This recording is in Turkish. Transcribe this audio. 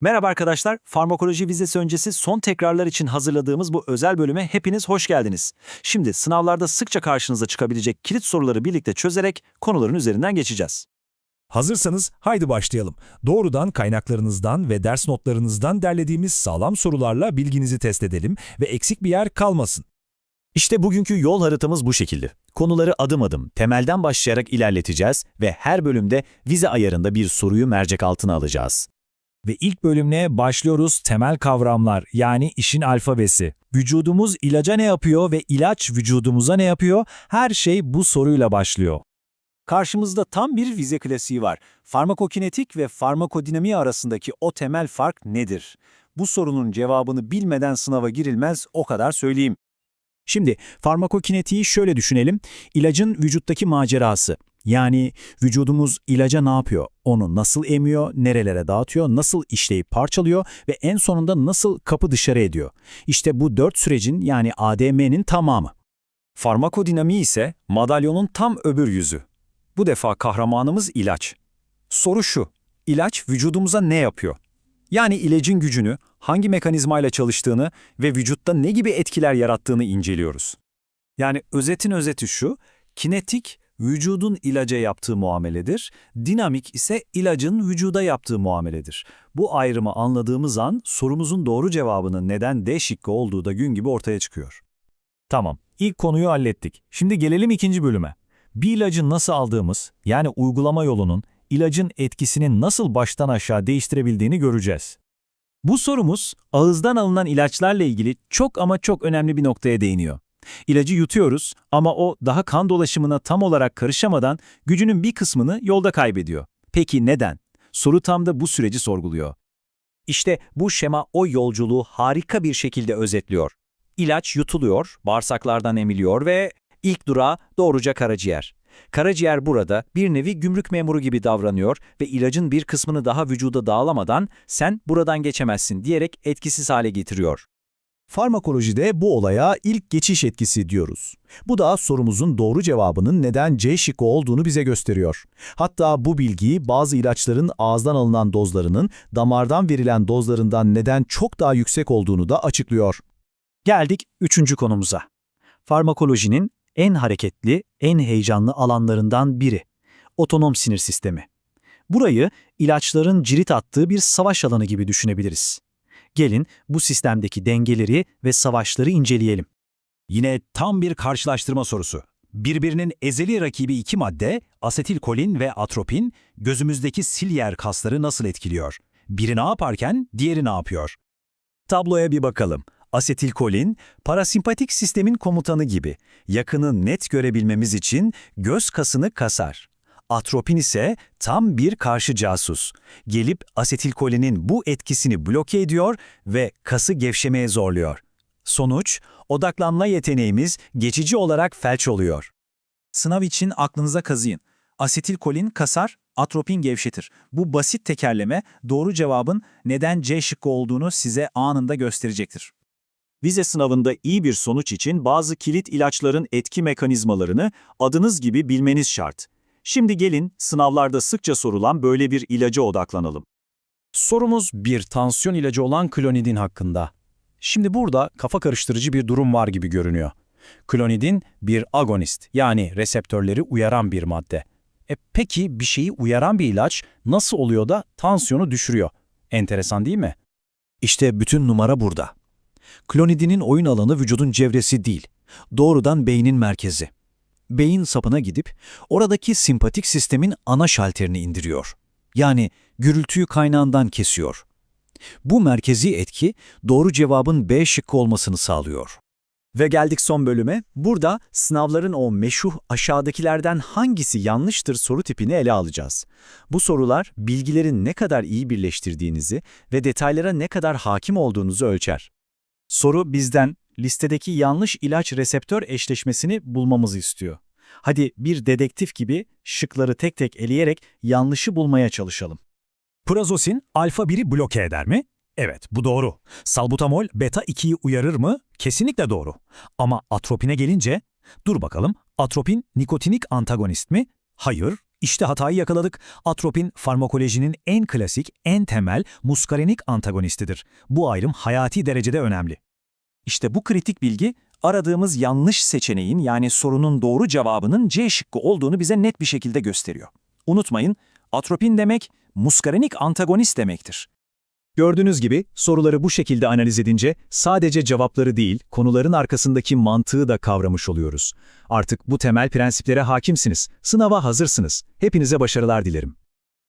Merhaba arkadaşlar, farmakoloji vizesi öncesi son tekrarlar için hazırladığımız bu özel bölüme hepiniz hoş geldiniz. Şimdi sınavlarda sıkça karşınıza çıkabilecek kilit soruları birlikte çözerek konuların üzerinden geçeceğiz. Hazırsanız haydi başlayalım. Doğrudan kaynaklarınızdan ve ders notlarınızdan derlediğimiz sağlam sorularla bilginizi test edelim ve eksik bir yer kalmasın. İşte bugünkü yol haritamız bu şekilde. Konuları adım adım, temelden başlayarak ilerleteceğiz ve her bölümde vize ayarında bir soruyu mercek altına alacağız. Ve ilk bölümle başlıyoruz temel kavramlar yani işin alfabesi. Vücudumuz ilaca ne yapıyor ve ilaç vücudumuza ne yapıyor? Her şey bu soruyla başlıyor. Karşımızda tam bir vize klasiği var. Farmakokinetik ve farmakodinamiği arasındaki o temel fark nedir? Bu sorunun cevabını bilmeden sınava girilmez o kadar söyleyeyim. Şimdi farmakokinetiği şöyle düşünelim. İlacın vücuttaki macerası. Yani vücudumuz ilaca ne yapıyor? Onu nasıl emiyor, nerelere dağıtıyor, nasıl işleyip parçalıyor ve en sonunda nasıl kapı dışarı ediyor? İşte bu dört sürecin yani ADM'nin tamamı. Farmakodinamiği ise madalyonun tam öbür yüzü. Bu defa kahramanımız ilaç. Soru şu, ilaç vücudumuza ne yapıyor? Yani ilacın gücünü, hangi mekanizmayla çalıştığını ve vücutta ne gibi etkiler yarattığını inceliyoruz. Yani özetin özeti şu, kinetik vücudun ilaca yaptığı muameledir, dinamik ise ilacın vücuda yaptığı muameledir. Bu ayrımı anladığımız an sorumuzun doğru cevabının neden D şıkkı olduğu da gün gibi ortaya çıkıyor. Tamam, ilk konuyu hallettik. Şimdi gelelim ikinci bölüme. Bir ilacı nasıl aldığımız, yani uygulama yolunun, ilacın etkisini nasıl baştan aşağı değiştirebildiğini göreceğiz. Bu sorumuz ağızdan alınan ilaçlarla ilgili çok ama çok önemli bir noktaya değiniyor. İlacı yutuyoruz ama o daha kan dolaşımına tam olarak karışamadan gücünün bir kısmını yolda kaybediyor. Peki neden? Soru tam da bu süreci sorguluyor. İşte bu şema o yolculuğu harika bir şekilde özetliyor. İlaç yutuluyor, bağırsaklardan emiliyor ve ilk durağı doğruca karaciğer. Karaciğer burada bir nevi gümrük memuru gibi davranıyor ve ilacın bir kısmını daha vücuda dağılamadan sen buradan geçemezsin diyerek etkisiz hale getiriyor. Farmakolojide bu olaya ilk geçiş etkisi diyoruz. Bu da sorumuzun doğru cevabının neden C şıkkı olduğunu bize gösteriyor. Hatta bu bilgiyi bazı ilaçların ağızdan alınan dozlarının damardan verilen dozlarından neden çok daha yüksek olduğunu da açıklıyor. Geldik üçüncü konumuza. Farmakolojinin en hareketli, en heyecanlı alanlarından biri. Otonom sinir sistemi. Burayı ilaçların cirit attığı bir savaş alanı gibi düşünebiliriz. Gelin bu sistemdeki dengeleri ve savaşları inceleyelim. Yine tam bir karşılaştırma sorusu. Birbirinin ezeli rakibi iki madde, asetilkolin ve atropin, gözümüzdeki silyer kasları nasıl etkiliyor? Biri ne yaparken diğeri ne yapıyor? Tabloya bir bakalım. Asetilkolin, parasimpatik sistemin komutanı gibi. Yakını net görebilmemiz için göz kasını kasar. Atropin ise tam bir karşı casus. Gelip asetilkolinin bu etkisini bloke ediyor ve kası gevşemeye zorluyor. Sonuç, odaklanma yeteneğimiz geçici olarak felç oluyor. Sınav için aklınıza kazıyın. Asetilkolin kasar, atropin gevşetir. Bu basit tekerleme doğru cevabın neden C şıkkı olduğunu size anında gösterecektir. Vize sınavında iyi bir sonuç için bazı kilit ilaçların etki mekanizmalarını adınız gibi bilmeniz şart. Şimdi gelin sınavlarda sıkça sorulan böyle bir ilaca odaklanalım. Sorumuz bir tansiyon ilacı olan klonidin hakkında. Şimdi burada kafa karıştırıcı bir durum var gibi görünüyor. Klonidin bir agonist yani reseptörleri uyaran bir madde. E peki bir şeyi uyaran bir ilaç nasıl oluyor da tansiyonu düşürüyor? Enteresan değil mi? İşte bütün numara burada. Klonidinin oyun alanı vücudun çevresi değil, doğrudan beynin merkezi. Beyin sapına gidip oradaki simpatik sistemin ana şalterini indiriyor. Yani gürültüyü kaynağından kesiyor. Bu merkezi etki doğru cevabın B şıkkı olmasını sağlıyor. Ve geldik son bölüme. Burada sınavların o meşhur aşağıdakilerden hangisi yanlıştır soru tipini ele alacağız. Bu sorular bilgilerin ne kadar iyi birleştirdiğinizi ve detaylara ne kadar hakim olduğunuzu ölçer. Soru bizden listedeki yanlış ilaç reseptör eşleşmesini bulmamızı istiyor. Hadi bir dedektif gibi şıkları tek tek eleyerek yanlışı bulmaya çalışalım. Prazosin alfa 1'i bloke eder mi? Evet, bu doğru. Salbutamol beta 2'yi uyarır mı? Kesinlikle doğru. Ama atropine gelince, dur bakalım, atropin nikotinik antagonist mi? Hayır, İşte hatayı yakaladık. Atropin farmakolojinin en klasik, en temel muskarenik antagonistidir. Bu ayrım hayati derecede önemli. İşte bu kritik bilgi aradığımız yanlış seçeneğin yani sorunun doğru cevabının C şıkkı olduğunu bize net bir şekilde gösteriyor. Unutmayın, atropin demek muskarenik antagonist demektir. Gördüğünüz gibi soruları bu şekilde analiz edince sadece cevapları değil, konuların arkasındaki mantığı da kavramış oluyoruz. Artık bu temel prensiplere hakimsiniz, sınava hazırsınız. Hepinize başarılar dilerim.